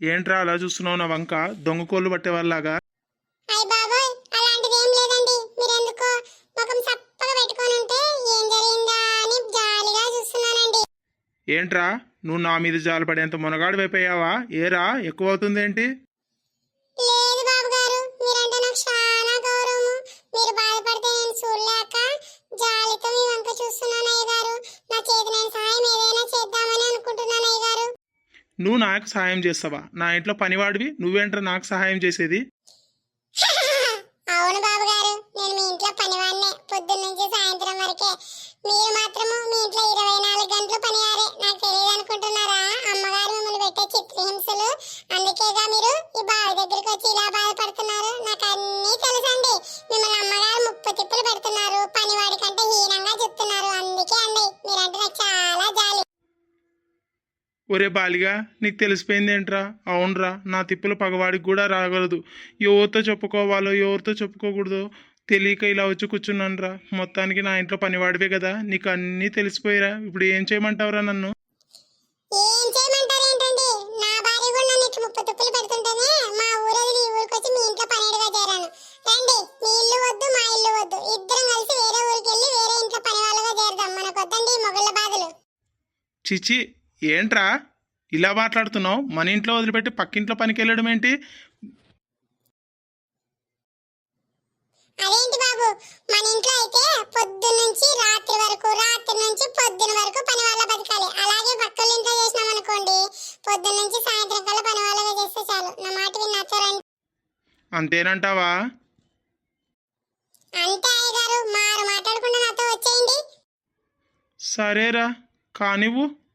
ఏంట్రా అలా చూస్తున్నావు నా వంక? దొంగ కోళ్ళు పట్టేవాళ్ళలాగా? ఏంట్రా నువ్వు నా మీద జాలి పడేంత మునగాడు వైపోయావా ఏరా ఎక్కువ అవుతుంది నువ్వు నాకు సహాయం చేస్తావా? నా ఇంట్లో పనివాడివి నువ్వేంట్రా నాకు సహాయం చేసేది? అవును బాబు గారు నేను మీ ఇంట్లో పనివాన్నే పొద్దున్న నుంచి సాయంత్రం వరకే. మీరు మాత్రము మీ ఇంట్లో ఇరవై నాలుగు గంటలు పనివారే. నాకు తెలియదు అనుకుంటున్నారా అమ్మగారు మిమ్మల్ని పెట్టే చిత్రహింసలు. అందుకేగా మీరు ఒరే బాలిగా నీకు తెలిసిపోయింది ఏంట్రా అవునరా నా తిప్పులు పగవాడికి కూడా రాగలదు. ఎవరితో చెప్పుకోవాలో ఎవరితో చెప్పుకోకూడదో తెలియక ఇలా వచ్చి కూర్చున్నానురా. మొత్తానికి నా ఇంట్లో పనివాడివే కదా నీకు అన్నీ తెలిసిపోయిరా? ఇప్పుడు ఏం చేయమంటావురా నన్ను? చిచి ఏంట్రా? ఇలా మాట్లాడుతున్నావు? మన ఇంట్లో వదిలిపెట్టి పక్కింట్లో పనికి వెళ్ళడం ఏంటి? అదేంటి బాబు? మన ఇంట్లో అయితే పొద్దున్న నుంచి రాత్రి వరకు రాత్రి నుంచి పొద్దున వరకు పని వాళ్ళ బతకాలి. అలాగే పక్కల ఇంట్లో చేసినాం అనుకోండి పొద్దున్న నుంచి సాయంత్రం కల్లా పని వాళ్ళగా చేస్తే చాలు. నా మాట రండి? అంతేనంటావా? అంతే అయ్య గారు మారు మాట్లాడకుండా నాతో వచ్చేయండి. సరేరా కానివ్వు.